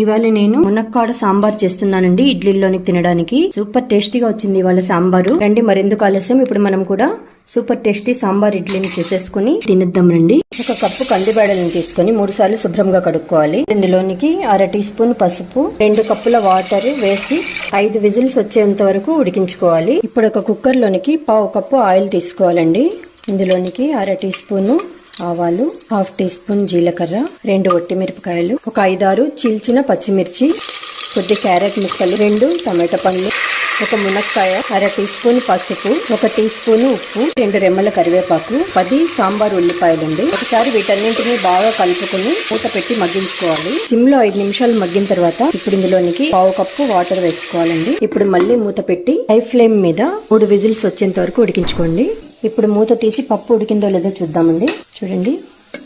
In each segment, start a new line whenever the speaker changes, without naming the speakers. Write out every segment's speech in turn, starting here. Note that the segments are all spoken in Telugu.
ఇవాళ నేను మునక్కాడ సాంబార్ చేస్తున్నానండి ఇడ్లీలోని తినడానికి. సూపర్ టేస్టీగా వచ్చింది ఇవాళ సాంబారు. రండి మరెందుకు ఆలస్యం? ఇప్పుడు మనం కూడా సూపర్ టేస్టీ సాంబార్ ఇడ్లీని చేసేసుకుని తినేద్దాం రండి. ఒక కప్పు కందిబేడలను తీసుకొని మూడు సార్లు శుభ్రంగా కడుక్కోవాలి. ఇందులోనికి అర టీ స్పూన్ పసుపు రెండు కప్పుల వాటర్ వేసి ఐదు విజిల్స్ వచ్చేంత వరకు ఉడికించుకోవాలి. ఇప్పుడు ఒక కుక్కర్ లోనికి పావు కప్పు ఆయిల్ తీసుకోవాలండి. ఇందులోనికి అర టీ స్పూను ఆవాలు హాఫ్ టీ స్పూన్ జీలకర్ర రెండు ఒట్టిమిరపకాయలు ఒక ఐదారు చీల్చిన పచ్చిమిర్చి కొద్ది క్యారెట్ ముక్కలు రెండు టమాటా పండ్లు ఒక మునక్కాయ అర టీ స్పూన్ పసుపు ఒక టీ స్పూన్ ఉప్పు రెండు రెమ్మల కరివేపాకు పది సాంబార్ ఉల్లిపాయలండి ఒకసారి వీటన్నింటినీ బాగా కలుపుకొని మూత పెట్టి మగ్గించుకోవాలి. సిమ్లో ఐదు నిమిషాలు మగ్గిన తర్వాత ఇప్పుడు ఇందులోనికి పావు కప్పు వాటర్ వేసుకోవాలండి. ఇప్పుడు మళ్ళీ మూత పెట్టి హై ఫ్లేమ్ మీద మూడు విజిల్స్ వచ్చేంత వరకు ఉడికించుకోండి. ఇప్పుడు మూత తీసి పప్పు ఉడికిందో లేదో చూద్దామండి. చూడండి.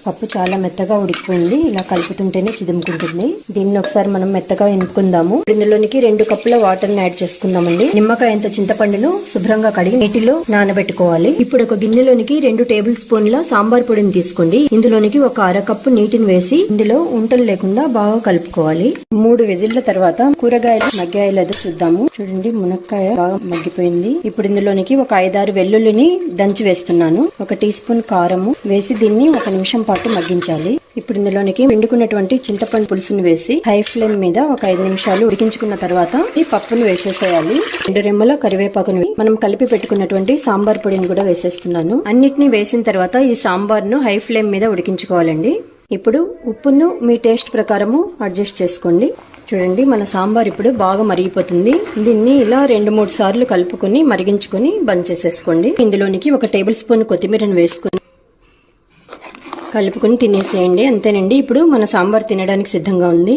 పప్పు చాలా మెత్తగా ఉడికిపోయింది. ఇలా కలుపుతుంటేనే చిదుముకుంటుంది. దీన్ని ఒకసారి మనం మెత్తగా ఎన్నుకుందాము ఇందులోనికి రెండు కప్పుల వాటర్ని యాడ్ చేసుకుందామండి. నిమ్మకాయ ఎంత చింతపండును శుభ్రంగా కడిగి నీటిలో నానబెట్టుకోవాలి. ఇప్పుడు ఒక గిన్నెలోనికి రెండు టేబుల్ స్పూన్ల సాంబార్ పొడిని తీసుకోండి. ఇందులోనికి ఒక అరకప్పు నీటిని వేసి ఇందులో ఉంటలు లేకుండా బాగా కలుపుకోవాలి. మూడు విజిల్ల తర్వాత కూరగాయలు మగ్గాయలు అదే చూద్దాము. చూడండి మునక్కాయ బాగా మగ్గిపోయింది. ఇప్పుడు ఇందులోనికి ఒక ఐదారు వెల్లుల్లిని దంచి వేస్తున్నాను. ఒక టీ స్పూన్ కారము వేసి దీన్ని ఒక నిమిషం పాటు మగ్గించాలి. ఇప్పుడు ఇందులోనికి వెండుకున్నటువంటి చింతపండు పులుసును వేసి హై ఫ్లేమ్ మీద ఒక ఐదు నిమిషాలు ఉడికించుకున్న తర్వాత ఈ పప్పును వేసేసేయాలి. రెండు రెమ్మల కరివేపాకును మనం కలిపి పెట్టుకున్నటువంటి సాంబార్ పొడిని కూడా వేసేస్తున్నాను. అన్నిటినీ వేసిన తర్వాత ఈ సాంబార్ను హై ఫ్లేమ్ మీద ఉడికించుకోవాలండి. ఇప్పుడు ఉప్పును మీ టేస్ట్ ప్రకారము అడ్జస్ట్ చేసుకోండి. చూడండి మన సాంబార్ ఇప్పుడు బాగా మరిగిపోతుంది. దీన్ని ఇలా రెండు మూడు సార్లు కలుపుకొని మరిగించుకొని బంద్ చేసేసుకోండి. ఇందులోనికి ఒక టేబుల్ స్పూన్ కొత్తిమీరను వేసుకొని కలుపుకొని తినేసేయండి. అంతేనండి. ఇప్పుడు మన సాంబార్ తినడానికి సిద్ధంగా ఉంది.